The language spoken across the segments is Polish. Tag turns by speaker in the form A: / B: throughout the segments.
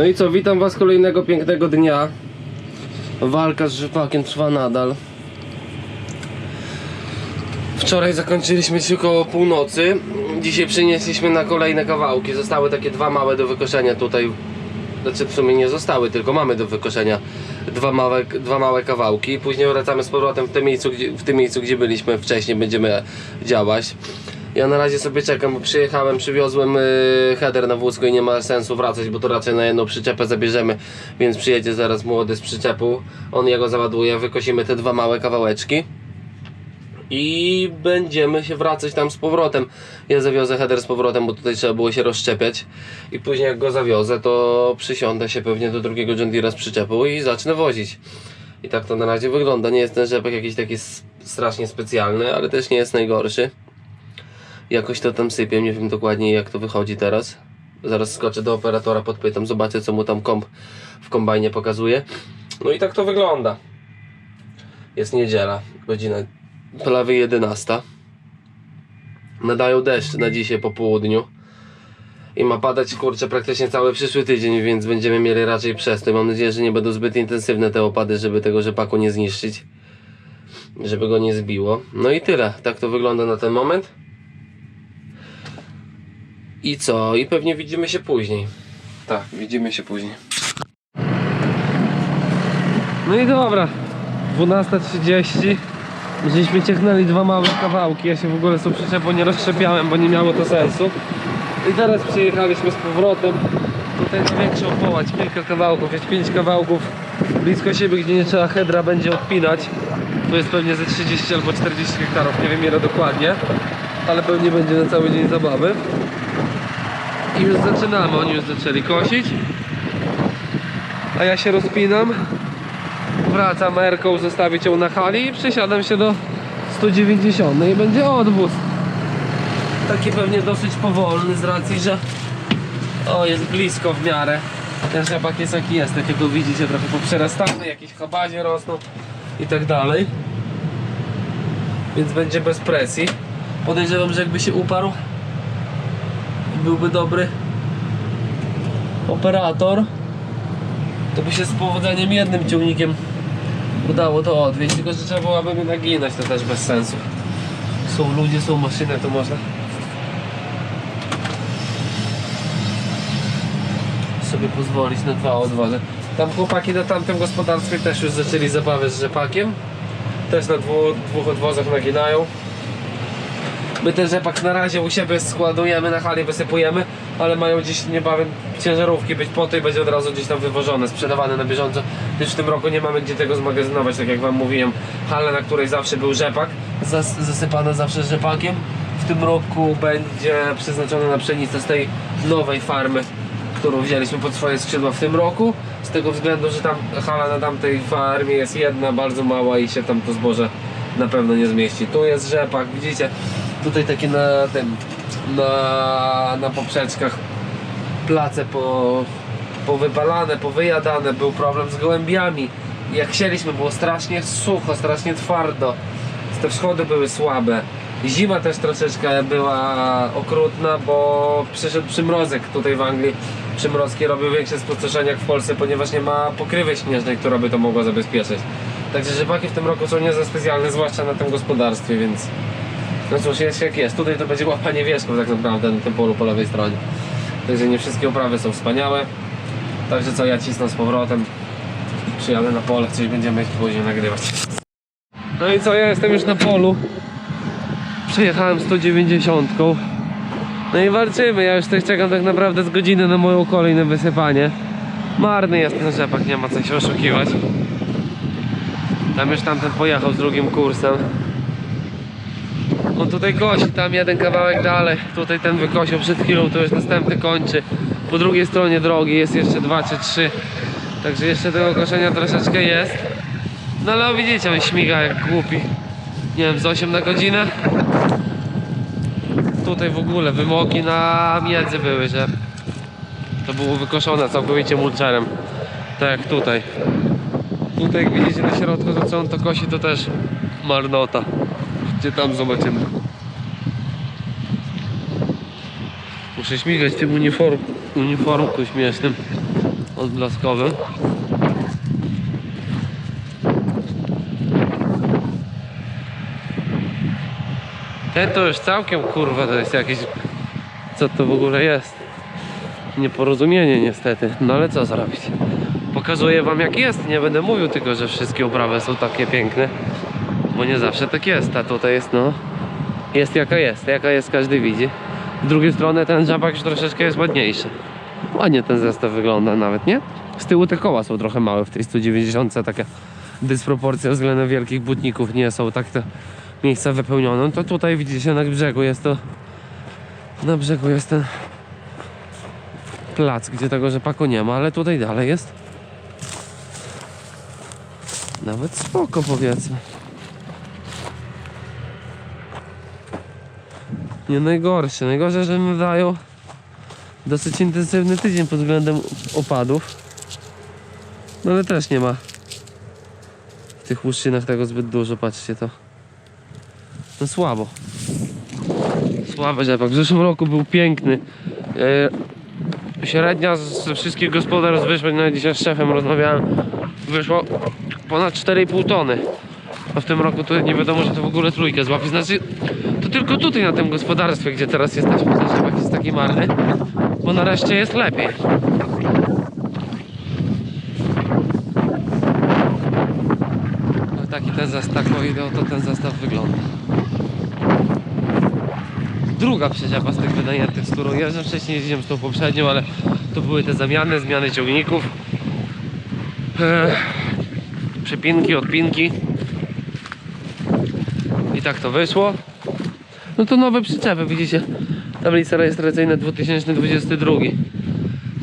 A: No i co, witam was kolejnego pięknego dnia. Walka z rzepakiem trwa nadal. Wczoraj zakończyliśmy się około północy. Dzisiaj przynieśliśmy na kolejne kawałki. Zostały takie dwa małe do wykoszenia tutaj. Znaczy w sumie nie zostały, tylko mamy do wykoszenia dwa małe, dwa małe kawałki. Później wracamy z powrotem w tym miejscu, gdzie, w tym miejscu, gdzie byliśmy wcześniej. Będziemy działać. Ja na razie sobie czekam, bo przyjechałem, przywiozłem yy, header na wózku i nie ma sensu wracać, bo to raczej na jedną przyczepę zabierzemy, więc przyjedzie zaraz młody z przyczepu, on jego załaduje, wykosimy te dwa małe kawałeczki i będziemy się wracać tam z powrotem. Ja zawiozę header z powrotem, bo tutaj trzeba było się rozszczepiać i później jak go zawiozę, to przysiądę się pewnie do drugiego John z przyczepu i zacznę wozić. I tak to na razie wygląda. Nie jest ten rzepek jakiś taki strasznie specjalny, ale też nie jest najgorszy. Jakoś to tam sypie, nie wiem dokładnie jak to wychodzi teraz. Zaraz skoczę do operatora, podpytam, zobaczę co mu tam komp w kombajnie pokazuje. No i tak to wygląda. Jest niedziela, godzina prawie 11. Nadają deszcz na dzisiaj po południu. I ma padać kurczę praktycznie cały przyszły tydzień, więc będziemy mieli raczej przestój. Mam nadzieję, że nie będą zbyt intensywne te opady, żeby tego rzepaku nie zniszczyć. Żeby go nie zbiło. No i tyle. Tak to wygląda na ten moment. I co? I pewnie widzimy się później. Tak, widzimy się później. No i dobra. 12.30. Żeśmy ciechnęli dwa małe kawałki. Ja się w ogóle tą przyczepą nie rozszczepiałem, bo nie miało to sensu. I teraz przyjechaliśmy z powrotem. Tutaj na większą połać, kilka kawałków, jest pięć kawałków blisko siebie, gdzie nie trzeba hedra będzie odpinać. To jest pewnie ze 30 albo 40 hektarów, nie wiem ile dokładnie, ale pewnie będzie na cały dzień zabawy. I już zaczynamy, oni już zaczęli kosić. A ja się rozpinam. Wracam Erką, zostawić ją na hali i przesiadam się do 190 i będzie odwóz. Taki pewnie dosyć powolny z racji, że o jest blisko w miarę. Ten rzepak jest jaki jest, tak jak go widzicie, trochę poprzerastany, jakieś chabazie rosną i tak dalej. Więc będzie bez presji. Podejrzewam, że jakby się uparł byłby dobry operator, to by się z powodzeniem jednym ciągnikiem udało to odwieźć, tylko że trzeba byłoby mnie naginać, to też bez sensu. Są ludzie, są maszyny, to można sobie pozwolić na dwa odwozy. Tam chłopaki na tamtym gospodarstwie też już zaczęli zabawę z rzepakiem. Też na dwu, dwóch odwozach naginają. My ten rzepak na razie u siebie składujemy, na hali wysypujemy, ale mają dziś niebawem ciężarówki być po to i będzie od razu gdzieś tam wywożone, sprzedawane na bieżąco. Już w tym roku nie mamy gdzie tego zmagazynować, tak jak wam mówiłem. Hala, na której zawsze był rzepak, zas zasypana zawsze rzepakiem. W tym roku będzie przeznaczona na pszenicę z tej nowej farmy, którą wzięliśmy pod swoje skrzydła w tym roku. Z tego względu, że tam hala na tamtej farmie jest jedna, bardzo mała i się tam to zboże na pewno nie zmieści. Tu jest rzepak, widzicie? Tutaj takie na tym, na, na poprzeczkach place po, powypalane, powyjadane, był problem z gołębiami. Jak chcieliśmy, było strasznie sucho, strasznie twardo. Te wschody były słabe. Zima też troszeczkę była okrutna, bo przyszedł przymrozek tutaj w Anglii. Przymrozki robią większe spustoszenia jak w Polsce, ponieważ nie ma pokrywy śnieżnej, która by to mogła zabezpieczyć. Także rzepaki w tym roku są nie za specjalne, zwłaszcza na tym gospodarstwie, więc no cóż, jest jak jest. Tutaj to będzie łapanie wierzchów tak naprawdę na tym polu po lewej stronie. Także nie wszystkie uprawy są wspaniałe. Także co, ja cisnę z powrotem. Przyjadę na pole, coś będziemy później nagrywać. No i co, ja jestem już na polu. Przejechałem 190. No i walczymy, ja już tutaj czekam tak naprawdę z godziny na moją kolej na wysypanie. Marny jest ten rzepak, nie ma co się oszukiwać. Tam już tamten pojechał z drugim kursem. On tutaj kosi, tam jeden kawałek dalej. Tutaj ten wykosił przed chwilą, to już następny kończy. Po drugiej stronie drogi jest jeszcze dwa czy trzy. Także jeszcze tego koszenia troszeczkę jest. No ale widzicie, on śmiga jak głupi. Nie wiem, z 8 na godzinę. Tutaj w ogóle wymogi na miedzy były, że to było wykoszone całkowicie mulczerem. Tak jak tutaj. Tutaj jak widzicie na środku to co on to kosi to też marnota. Gdzie tam zobaczymy. Muszę śmigać tym uniform, uniformku śmiesznym. odblaskowym. Ten to już całkiem kurwa to jest jakieś... Co to w ogóle jest? Nieporozumienie niestety, no ale co zrobić? Pokazuję wam jak jest, nie będę mówił tylko, że wszystkie uprawy są takie piękne Bo nie zawsze tak jest, a tutaj jest no Jest jaka jest, jaka jest każdy widzi Z drugiej strony ten żabak już troszeczkę jest ładniejszy Ładnie ten zestaw wygląda nawet, nie? Z tyłu te koła są trochę małe w tej 190 taka dysproporcja względem wielkich butników nie są tak te miejsca wypełnione No to tutaj widzicie na brzegu jest to na brzegu jest ten plac, gdzie tego rzepaku nie ma, ale tutaj dalej jest nawet spoko powiedzmy. Nie najgorsze. Najgorzej, że mi dają dosyć intensywny tydzień pod względem opadów. No ale też nie ma w tych łuszczynach tego zbyt dużo, patrzcie to. No słabo. Słaby rzepak. W zeszłym roku był piękny. E, średnia ze wszystkich gospodarstw wyszła, nawet dzisiaj z szefem rozmawiałem, wyszło ponad 4,5 tony. A w tym roku to nie wiadomo, że to w ogóle trójkę złapie. Znaczy, tylko tutaj na tym gospodarstwie, gdzie teraz jesteśmy, rzepak jest taki marny, bo nareszcie jest lepiej. No taki ten zestaw, o ile oto ten zestaw wygląda. Druga przyczepa z tych wynajętych, z którą jeżdżę. Wcześniej jeździłem z tą poprzednią, ale to były te zamiany, zmiany ciągników. Eee, przypinki, odpinki. I tak to wyszło. No to nowe przyczepy, widzicie. Tablica rejestracyjna 2022.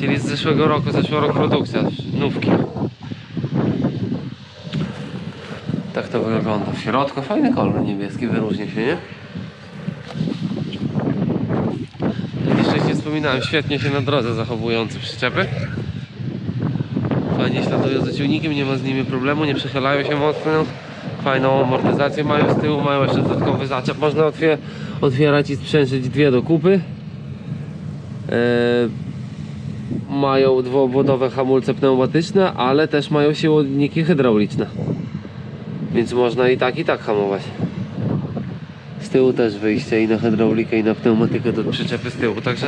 A: Czyli z zeszłego roku, zeszły rok produkcja, nówki. Tak to wygląda. W środku fajny kolor niebieski, wyróżnia się, nie? Jak nie wspominałem, świetnie się na drodze zachowujące przyczepy. Fajnie śladują za ciągnikiem, nie ma z nimi problemu, nie przechylają się mocno. Fajną amortyzację mają z tyłu, mają jeszcze dodatkowy zaczep. Można otwier otwierać i sprzężyć dwie do kupy. Eee, mają dwuobwodowe hamulce pneumatyczne, ale też mają siłowniki hydrauliczne. Więc można i tak i tak hamować. Z tyłu też wyjście i na hydraulikę i na pneumatykę do przyczepy z tyłu. Także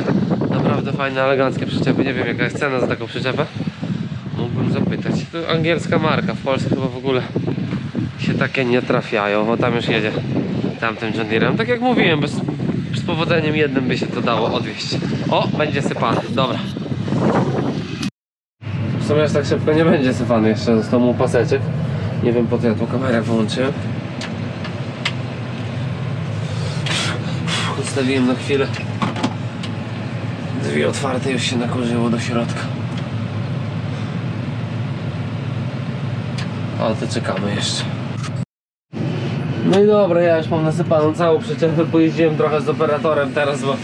A: naprawdę fajne, eleganckie przyczepy. Nie wiem jaka jest cena za taką przyczepę. Mógłbym zapytać. To angielska marka, w Polsce chyba w ogóle się takie nie trafiają. O tam już jedzie tamtym John. Tak jak mówiłem, bez, z powodzeniem jednym by się to dało odwieźć. O, będzie sypany. Dobra. W sumie aż tak szybko nie będzie sypany jeszcze. Został mu paseczek. Nie wiem po co ja tu kamerę wyłączyłem. Ustawiłem na chwilę. Drzwi otwarte już się nakurzyło do środka. Ale to czekamy jeszcze. No i dobra, ja już mam nasypaną całą przyczepę, pojeździłem trochę z operatorem teraz, bo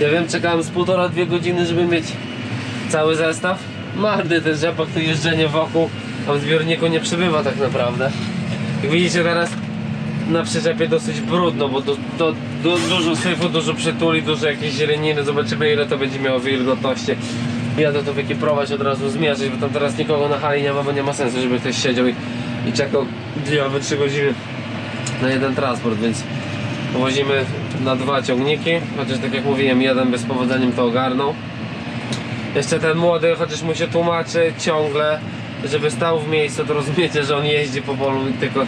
A: ja wiem, czekałem z półtora, dwie godziny, żeby mieć cały zestaw. Marny ten rzepak, to jeżdżenie wokół, tam zbiorniku nie przybywa tak naprawdę. Jak widzicie teraz na przyczepie dosyć brudno, bo dużo syfu, dużo przytuli, dużo jakieś zieleniny, zobaczymy ile to będzie miało wilgotności. Jadę to wykiprować, od razu zmierzyć, bo tam teraz nikogo na hali nie ma, bo nie ma sensu, żeby ktoś siedział i, i czekał dwie albo trzy godziny na jeden transport, więc wozimy na dwa ciągniki, chociaż tak jak mówiłem, jeden bez powodzeniem to ogarnął. Jeszcze ten młody, chociaż mu się tłumaczy ciągle, żeby stał w miejscu, to rozumiecie, że on jeździ po polu tylko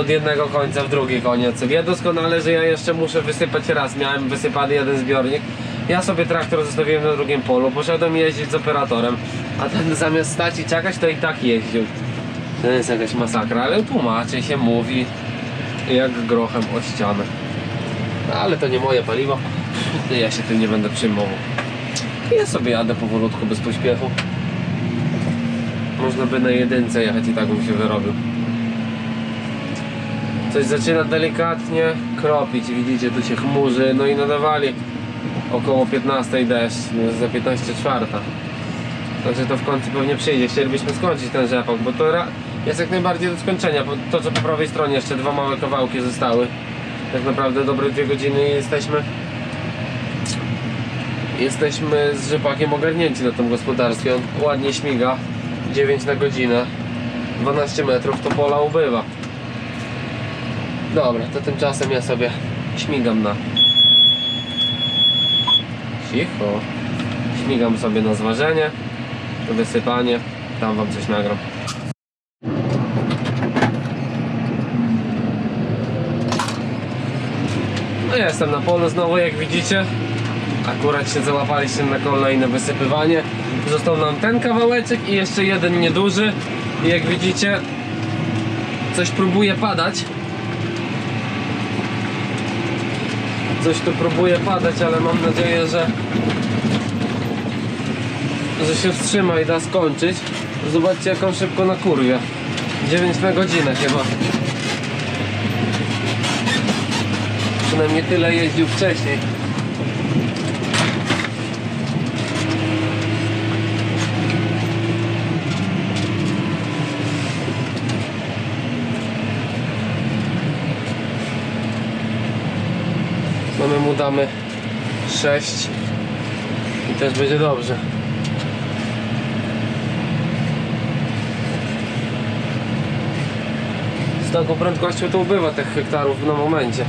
A: od jednego końca w drugi koniec. Wie doskonale, że ja jeszcze muszę wysypać raz. Miałem wysypany jeden zbiornik. Ja sobie traktor zostawiłem na drugim polu, poszedłem jeździć z operatorem, a ten zamiast stać i czekać, to i tak jeździł. To jest jakaś masakra, ale tłumaczy się, mówi jak grochem o ścianę. No, ale to nie moje paliwo, ja się tym nie będę przejmował. Ja sobie jadę powolutku, bez pośpiechu. Można by na jedynce jechać i tak bym się wyrobił. Coś zaczyna delikatnie kropić, widzicie, tu się chmurzy, no i nadawali około 15 deszcz, jest za 15 czwarta. Także to w końcu pewnie przyjdzie. Chcielibyśmy skończyć ten rzepak, bo to jest jak najbardziej do skończenia, bo to co po prawej stronie jeszcze dwa małe kawałki zostały. Tak naprawdę dobre dwie godziny jesteśmy jesteśmy z rzepakiem ogarnięci na tym gospodarstwie. On ładnie śmiga 9 na godzinę. 12 metrów to pola ubywa. Dobra, to tymczasem ja sobie śmigam na cicho. Śmigam sobie na zważenie, wysypanie. Tam wam coś nagram. No ja jestem na polu znowu, jak widzicie. Akurat się załapaliście na kolejne wysypywanie. Został nam ten kawałeczek i jeszcze jeden nieduży. I jak widzicie, coś próbuje padać. Coś tu próbuje padać, ale mam nadzieję, że że się wstrzyma i da skończyć. Zobaczcie jaką szybko na kurwie. 9 na godzinę chyba. Przynajmniej tyle jeździł wcześniej. No my mu damy 6 i też będzie dobrze. Z taką prędkością to ubywa tych hektarów na momencie.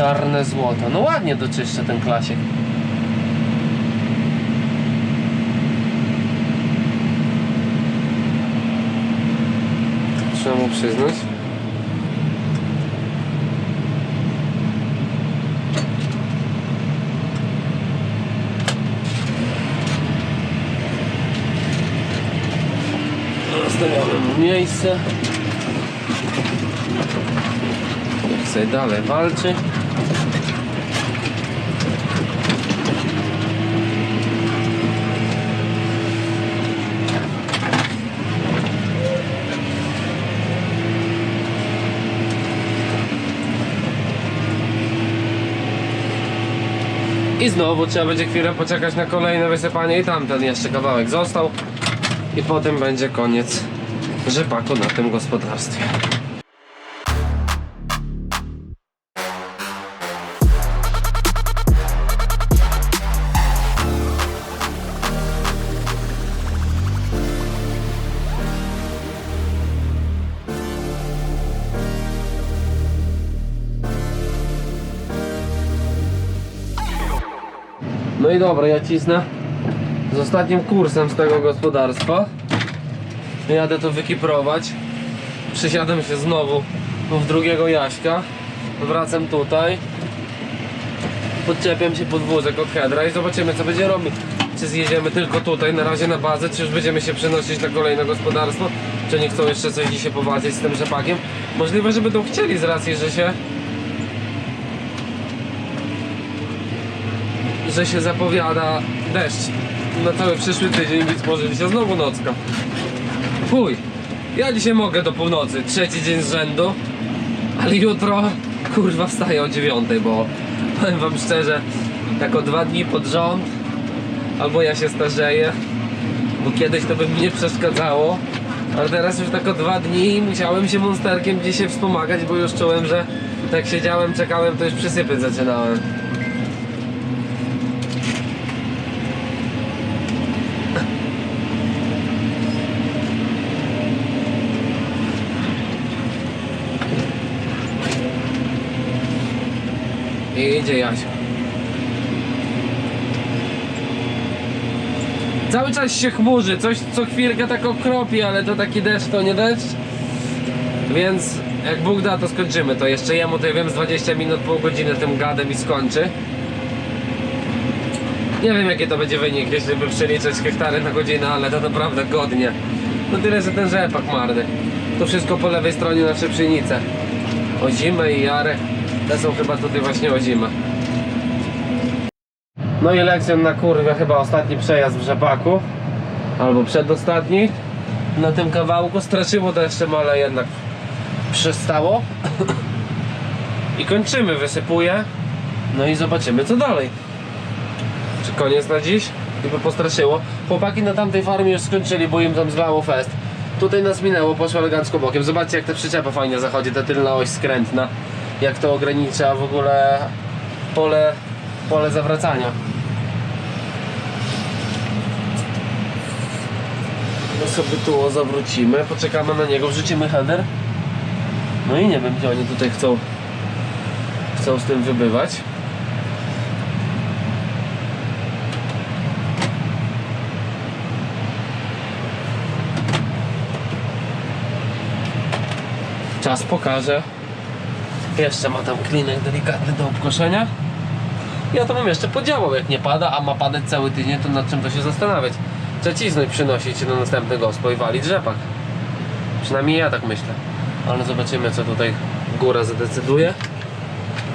A: Czarne złoto. No ładnie doczyszcza ten klasik. Trzeba mu przyznać. Zostawiamy miejsce. Niech sobie dalej walczy. I znowu trzeba będzie chwilę poczekać na kolejne wysypanie i tamten jeszcze kawałek został. I potem będzie koniec rzepaku na tym gospodarstwie. Dobra, ja cisnę z ostatnim kursem z tego gospodarstwa. Jadę to wykiprować. Przysiadam się znowu w drugiego Jaśka. Wracam tutaj. Podczepiam się pod wózek od Hedra i zobaczymy co będzie robić. Czy zjedziemy tylko tutaj na razie na bazę, czy już będziemy się przenosić na kolejne gospodarstwo, czy nie chcą jeszcze coś dzisiaj powalczyć z tym rzepakiem. Możliwe, że będą chcieli z racji, że się że się zapowiada deszcz na cały przyszły tydzień, więc może się znowu nocka. Chuj, ja dzisiaj mogę do północy, trzeci dzień z rzędu, ale jutro kurwa wstaję o dziewiątej, bo powiem wam szczerze, jako dwa dni pod rząd, albo ja się starzeję, bo kiedyś to by mi nie przeszkadzało, ale teraz już tak o dwa dni musiałem się monsterkiem dzisiaj wspomagać, bo już czułem, że tak siedziałem, czekałem, to już przysypy zaczynałem. I idzie Jasio. Cały czas się chmurzy, coś co chwilkę tak okropi, ale to taki deszcz to nie deszcz. Więc jak Bóg da, to skończymy to. Jeszcze jemu to ja wiem z 20 minut, pół godziny tym gadem i skończy. Nie wiem jaki to będzie wynik, jeśli by przeliczać hektary na godzinę, ale to naprawdę godnie. No tyle, że ten rzepak marny. To wszystko po lewej stronie nasze pszenice. Ozimę i jarę. Te są chyba tutaj właśnie ozimę. No i lekcjon na kurwę chyba ostatni przejazd w rzepaku. Albo przedostatni. Na tym kawałku straszyło deszczem, ale jednak przestało. I kończymy, wysypuję. No i zobaczymy co dalej. Czy koniec na dziś? Gdyby postraszyło. Chłopaki na tamtej farmie już skończyli, bo im tam zlało fest. Tutaj nas minęło, poszło elegancko bokiem. Zobaczcie jak ta przyczepa fajnie zachodzi, ta tylna oś skrętna. Jak to ogranicza w ogóle pole, pole zawracania. No sobie tu zawrócimy, poczekamy na niego, wrzucimy header. No i nie wiem gdzie oni tutaj chcą, chcą z tym wybywać. Czas pokaże. Jeszcze ma tam klinek delikatny do obkoszenia. Ja to bym jeszcze podziałał, jak nie pada, a ma padać cały tydzień, to nad czym to się zastanawiać. Trzecizny przynosić na następny gospo i walić rzepak. Przynajmniej ja tak myślę. Ale zobaczymy, co tutaj góra zadecyduje.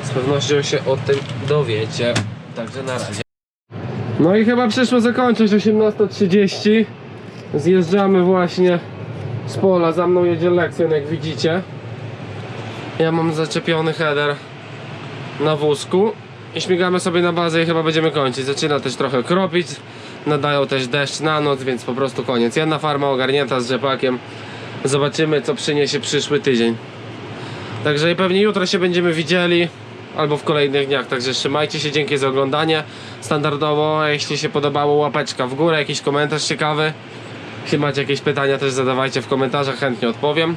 A: Z pewnością się o tym dowiecie. Także na razie. No i chyba przyszło zakończyć 18.30. Zjeżdżamy właśnie z pola. Za mną jedzie lekcjon, jak widzicie. Ja mam zaczepiony header na wózku i śmigamy sobie na bazę i chyba będziemy kończyć. Zaczyna też trochę kropić, nadają też deszcz na noc, więc po prostu koniec. Jedna farma ogarnięta z rzepakiem. Zobaczymy co przyniesie przyszły tydzień. Także i pewnie jutro się będziemy widzieli albo w kolejnych dniach. Także trzymajcie się, dzięki za oglądanie. Standardowo, jeśli się podobało, łapeczka w górę, jakiś komentarz ciekawy. Jeśli macie jakieś pytania, też zadawajcie w komentarzach, chętnie odpowiem.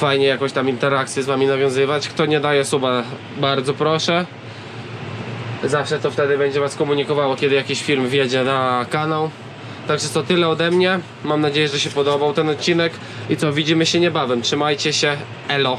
A: Fajnie jakoś tam interakcję z wami nawiązywać. Kto nie daje suba, bardzo proszę. Zawsze to wtedy będzie was komunikowało, kiedy jakiś film wjedzie na kanał. Także to tyle ode mnie. Mam nadzieję, że się podobał ten odcinek. I co, widzimy się niebawem. Trzymajcie się. Elo.